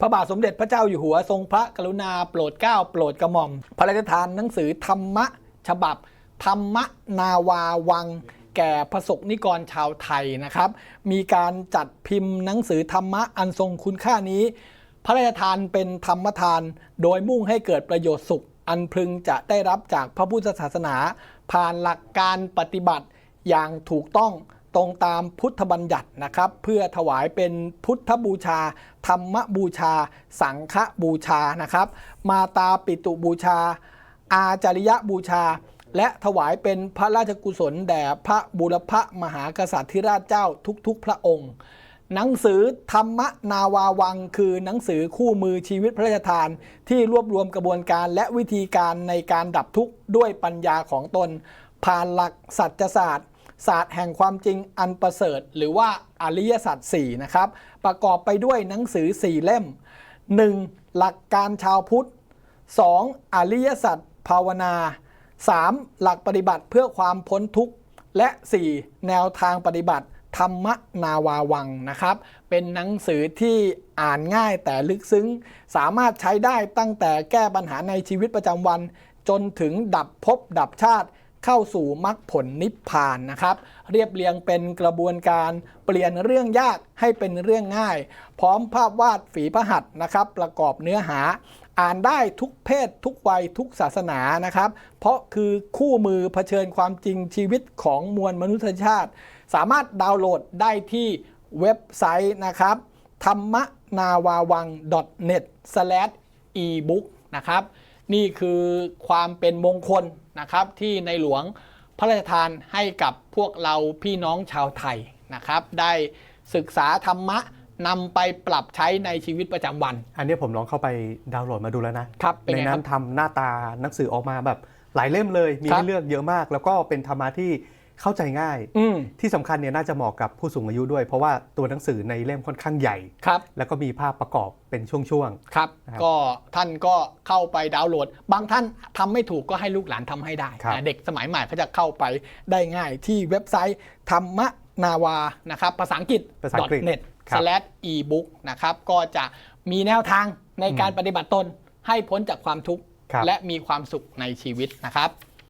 พระบาทสมเด็จพระเจ้าอยู่หัวทรงพระกรุณาโปรดเกล้าโปรดกระหม่อม พระราชทานหนังสือธรรมะ ฉบับ ธรรมนาวาวัง แก่พระสกนิกรชาวไทยนะครับ มีการจัดพิมพ์หนังสือธรรมะอันทรงคุณค่านี้ พระราชทานเป็นธรรมทาน โดยมุ่งให้เกิดประโยชน์สุข อันพึงจะได้รับจากพระพุทธศาสนา ผ่านหลักการปฏิบัติอย่างถูกต้อง ตรงตามพุทธบัญญัตินะครับ เพื่อถวายเป็นพุทธบูชา ธรรมบูชา สังฆบูชานะครับ มาตาปิตุบูชา อาจาริยบูชา และถวายเป็นพระราชกุศลแด่พระบุรพมหากษัตริย์ธิราชเจ้าทุกๆ พระองค์ หนังสือธรรมนาวาวังคือหนังสือคู่มือชีวิตพระราชทาน ที่รวบรวมกระบวนการและวิธีการในการดับทุกข์ด้วยปัญญาของตน ผ่านหลักสัจศาสตร์ ศาสตร์แห่งความจริงอันประเสริฐ หรือว่าอริยสัจ4นะครับ ประกอบไปด้วยหนังสือ 4 เล่ม 1. หลักการชาวพุทธ 2. อริยสัจภาวนา 3. หลักปฏิบัติเพื่อความพ้นทุกข์ และ 4. แนวทางปฏิบัติธรรมนาวาวังนะครับ เป็นหนังสือที่อ่านง่ายแต่ลึกซึ้ง สามารถใช้ได้ตั้งแต่แก้ปัญหาในชีวิตประจำวัน จนถึงดับภพดับชาติ เข้าสู่มรรคผลนิพพานนะครับ เรียบเรียงเป็นกระบวนการเปลี่ยนเรื่องยากให้เป็นเรื่องง่าย พร้อมภาพวาดฝีพระหัตถ์นะครับ ประกอบเนื้อหาอ่านได้ทุกเพศทุกวัยทุกศาสนานะครับ เพราะคือคู่มือเผชิญความจริงชีวิตของมวลมนุษยชาติ สามารถดาวน์โหลดได้ที่เว็บไซต์นะครับธรรมนาวาวัง net ebook นะครับ นี่คือความเป็นมงคลนะครับที่ในหลวงพระราชทานให้กับพวกเราพี่น้องชาวไทยนะครับ ได้ศึกษาธรรมะนำไปปรับใช้ในชีวิตประจำวัน อันนี้ผมลองเข้าไปดาวน์โหลดมาดูแล้วนะครับเป็นในไงคนั้รับนทำหน้าตาหนังสือออกมาแบบหลายเล่มเลย มีครับ ให้เลือกเยอะมาก แล้วก็เป็นธรรมะที่ เข้าใจง่าย อืม ที่สำคัญเนี่ยน่าจะเหมาะกับผู้สูงอายุด้วย เพราะว่าตัวหนังสือในเล่มค่อนข้างใหญ่ ครับ แล้วก็มีภาพประกอบเป็นช่วง ครับ นะครับก็ท่านก็เข้าไปดาวน์โหลด บางท่านทำไม่ถูกก็ให้ลูกหลานทำให้ได้ครับ นะเด็กสมัยใหม่เขาจะเข้าไปได้ง่ายที่เว็บไซต์ธรรมนาวานะครับภาษาอังกฤษ ภาษาอังกฤษ .net ครับ slash ebook นะครับก็จะมีแนวทางในการปฏิบัติตนให้พ้นจากความทุกข์ครับ และมีความสุขในชีวิตนะครับ